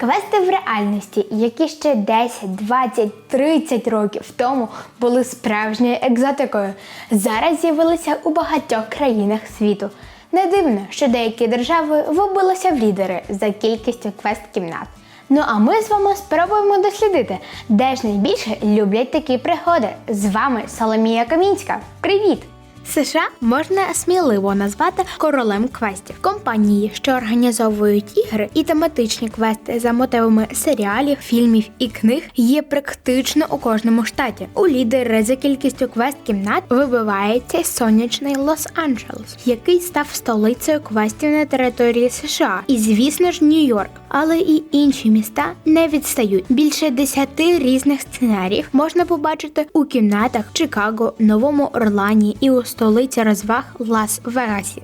Квести в реальності, які ще 10, 20, 30 років тому були справжньою екзотикою, зараз з'явилися у багатьох країнах світу. Не дивно, що деякі держави вибилися в лідери за кількістю квест-кімнат. Ну а ми з вами спробуємо дослідити, де ж найбільше люблять такі пригоди. З вами Соломія Камінська. Привіт! США можна сміливо назвати королем квестів. Компанії, що організовують ігри і тематичні квести за мотивами серіалів, фільмів і книг, є практично у кожному штаті. У лідери за кількістю квест-кімнат вибивається сонячний Лос-Анджелес, який став столицею квестів на території США, і звісно ж Нью-Йорк. Але і інші міста не відстають. Більше десяти різних сценаріїв можна побачити у кімнатах Чикаго, Новому Орлані і у столиці розваг Лас-Вегасі.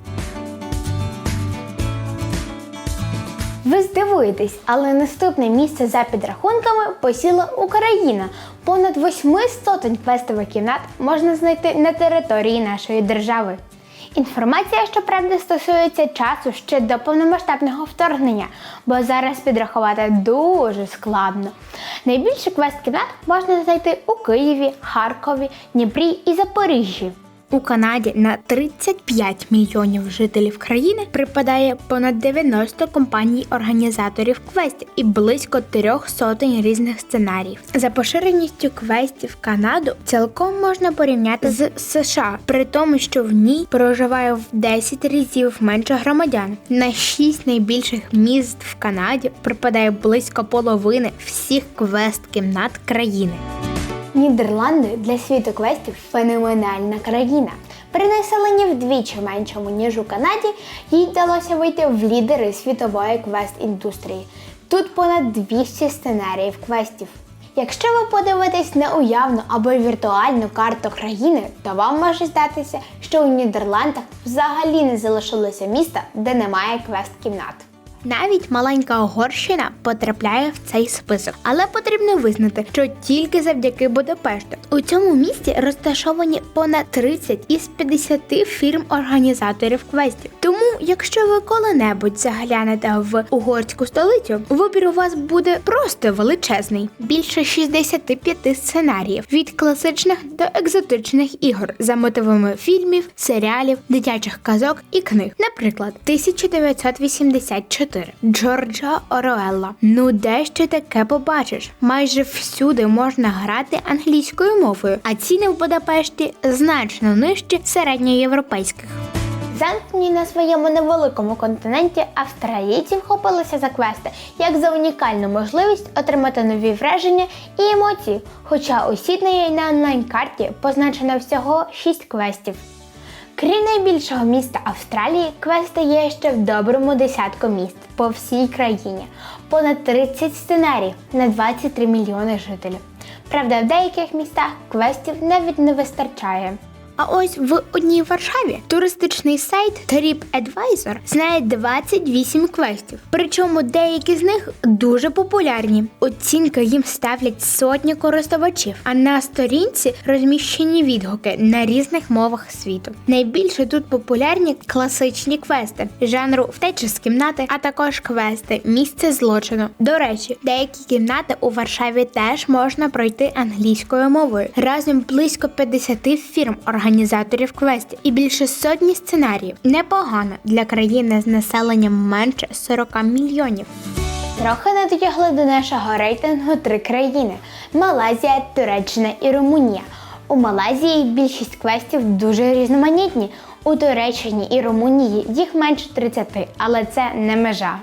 Ви здивуєтесь, але наступне місце за підрахунками посіла Україна. Понад восьми сотень квестових кімнат можна знайти на території нашої держави. Інформація, щоправда, стосується часу ще до повномасштабного вторгнення, бо зараз підрахувати дуже складно. Найбільше квест-кімнат можна знайти у Києві, Харкові, Дніпрі і Запоріжжі. У Канаді на 35 мільйонів жителів країни припадає понад 90 компаній-організаторів квестів і близько трьох сотень різних сценаріїв. За поширеністю квестів Канаду цілком можна порівняти з США, при тому, що в ній проживає в 10 разів менше громадян. На 6 найбільших міст в Канаді припадає близько половини всіх квест-кімнат країни. Нідерланди для світу квестів феноменальна країна. При населенні вдвічі меншому, ніж у Канаді, їй вдалося вийти в лідери світової квест-індустрії. Тут понад 200 сценаріїв квестів. Якщо ви подивитесь на уявну або віртуальну карту країни, то вам може здатися, що у Нідерландах взагалі не залишилося міста, де немає квест-кімнат. Навіть маленька Угорщина потрапляє в цей список, але потрібно визнати, що тільки завдяки Будапешту. У цьому місті розташовані понад 30 із 50 фірм-організаторів квестів. Тому, якщо ви коли-небудь заглянете в угорську столицю, вибір у вас буде просто величезний. Більше 65 сценаріїв від класичних до екзотичних ігор за мотивами фільмів, серіалів, дитячих казок і книг. Наприклад, 1984 Джорджа Оруелла. Ну де ще таке побачиш? Майже всюди можна грати англійською мовою, а ціни в Будапешті значно нижчі середньоєвропейських. Замкнені на своєму невеликому континенті австралійці вхопилися за квести як за унікальну можливість отримати нові враження і емоції. Хоча у Сіднеї на онлайн-карті позначено всього 6 квестів. Крім найбільшого міста Австралії, квести є ще в доброму десятку міст по всій країні, понад 30 сценаріїв на 23 мільйони жителів. Правда, в деяких містах квестів навіть не вистачає. А ось в одній Варшаві туристичний сайт TripAdvisor знає 28 квестів. Причому деякі з них дуже популярні. Оцінки їм ставлять сотні користувачів, а на сторінці розміщені відгуки на різних мовах світу. Найбільше тут популярні класичні квести жанру втечі з кімнати, а також квести місце злочину. До речі, деякі кімнати у Варшаві теж можна пройти англійською мовою. Разом близько 50 фірм організаторів квестів і більше сотні сценаріїв. Непогано для країни з населенням менше 40 мільйонів. Трохи не до нашого рейтингу три країни: Малайзія, Туреччина і Румунія. У Малайзії більшість квестів дуже різноманітні. У Туреччині і Румунії їх менше 30, але це не межа.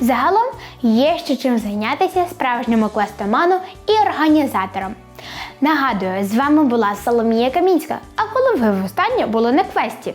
Загалом є ще чим зайнятися справжньому квестоману і організаторам. Нагадую, з вами була Соломія Камінська. А коли ви останнє були на квесті?